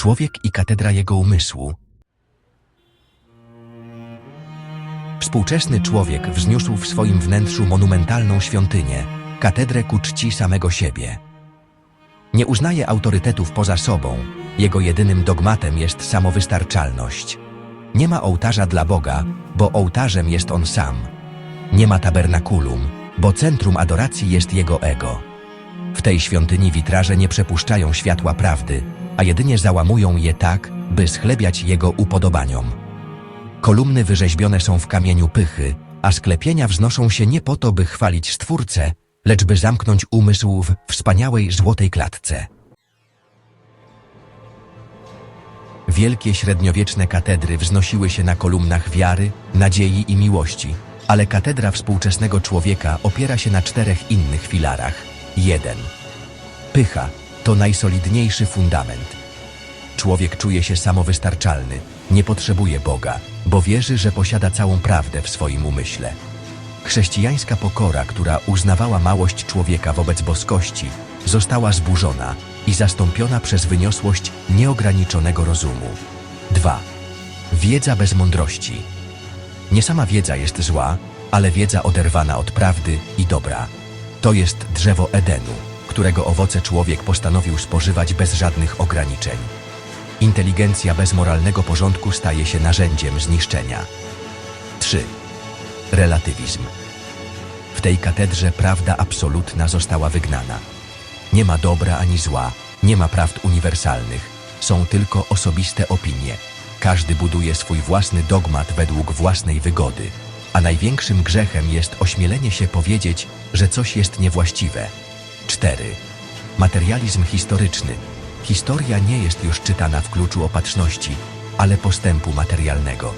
Człowiek i katedra jego umysłu. Współczesny człowiek wzniósł w swoim wnętrzu monumentalną świątynię, katedrę ku czci samego siebie. Nie uznaje autorytetów poza sobą, jego jedynym dogmatem jest samowystarczalność. Nie ma ołtarza dla Boga, bo ołtarzem jest on sam. Nie ma tabernakulum, bo centrum adoracji jest jego ego. W tej świątyni witraże nie przepuszczają światła prawdy, a jedynie załamują je tak, by schlebiać jego upodobaniom. Kolumny wyrzeźbione są w kamieniu pychy, a sklepienia wznoszą się nie po to, by chwalić Stwórcę, lecz by zamknąć umysł w wspaniałej złotej klatce. Wielkie średniowieczne katedry wznosiły się na kolumnach wiary, nadziei i miłości, ale katedra współczesnego człowieka opiera się na czterech innych filarach. 1. Pycha to najsolidniejszy fundament. Człowiek czuje się samowystarczalny, nie potrzebuje Boga, bo wierzy, że posiada całą prawdę w swoim umyśle. Chrześcijańska pokora, która uznawała małość człowieka wobec boskości, została zburzona i zastąpiona przez wyniosłość nieograniczonego rozumu. 2. Wiedza bez mądrości. Nie sama wiedza jest zła, ale wiedza oderwana od prawdy i dobra. To jest drzewo Edenu, którego owoce człowiek postanowił spożywać bez żadnych ograniczeń. Inteligencja bez moralnego porządku staje się narzędziem zniszczenia. 3. Relatywizm. W tej katedrze prawda absolutna została wygnana. Nie ma dobra ani zła, nie ma prawd uniwersalnych, są tylko osobiste opinie. Każdy buduje swój własny dogmat według własnej wygody, a największym grzechem jest ośmielenie się powiedzieć, że coś jest niewłaściwe. 4. Materializm historyczny. Historia nie jest już czytana w kluczu opatrzności, ale postępu materialnego.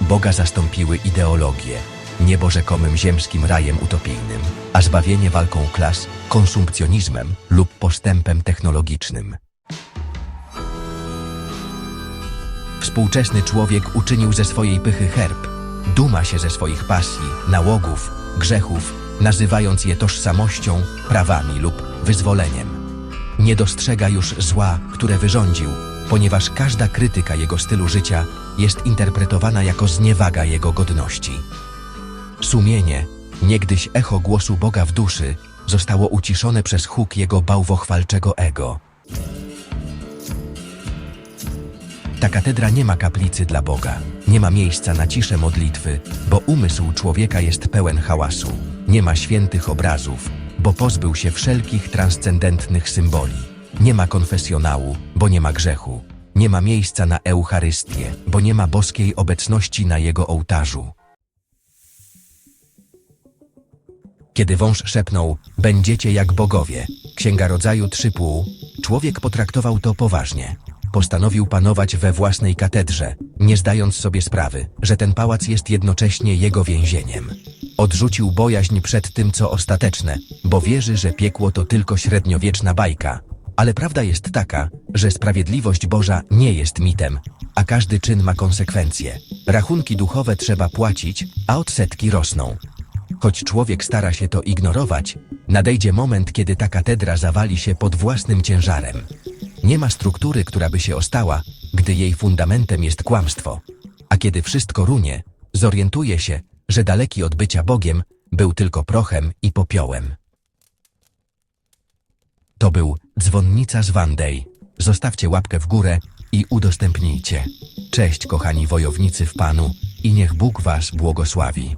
Boga zastąpiły ideologie, niebo rzekomym ziemskim rajem utopijnym, a zbawienie walką klas, konsumpcjonizmem lub postępem technologicznym. Współczesny człowiek uczynił ze swojej pychy herb. Duma się ze swoich pasji, nałogów, grzechów, nazywając je tożsamością, prawami lub wyzwoleniem. Nie dostrzega już zła, które wyrządził, ponieważ każda krytyka jego stylu życia jest interpretowana jako zniewaga jego godności. Sumienie, niegdyś echo głosu Boga w duszy, zostało uciszone przez huk jego bałwochwalczego ego. Ta katedra nie ma kaplicy dla Boga, nie ma miejsca na ciszę modlitwy, bo umysł człowieka jest pełen hałasu. Nie ma świętych obrazów, bo pozbył się wszelkich transcendentnych symboli. Nie ma konfesjonału, bo nie ma grzechu. Nie ma miejsca na Eucharystię, bo nie ma boskiej obecności na jego ołtarzu. Kiedy wąż szepnął, będziecie jak bogowie, Księga Rodzaju 3,5, człowiek potraktował to poważnie. Postanowił panować we własnej katedrze, nie zdając sobie sprawy, że ten pałac jest jednocześnie jego więzieniem. Odrzucił bojaźń przed tym, co ostateczne, bo wierzy, że piekło to tylko średniowieczna bajka. Ale prawda jest taka, że sprawiedliwość Boża nie jest mitem, a każdy czyn ma konsekwencje. Rachunki duchowe trzeba płacić, a odsetki rosną. Choć człowiek stara się to ignorować, nadejdzie moment, kiedy ta katedra zawali się pod własnym ciężarem. Nie ma struktury, która by się ostała, gdy jej fundamentem jest kłamstwo. A kiedy wszystko runie, zorientuje się, że daleki od bycia Bogiem był tylko prochem i popiołem. To był Dzwonnica z Wandej. Zostawcie łapkę w górę i udostępnijcie. Cześć kochani wojownicy w Panu i niech Bóg was błogosławi.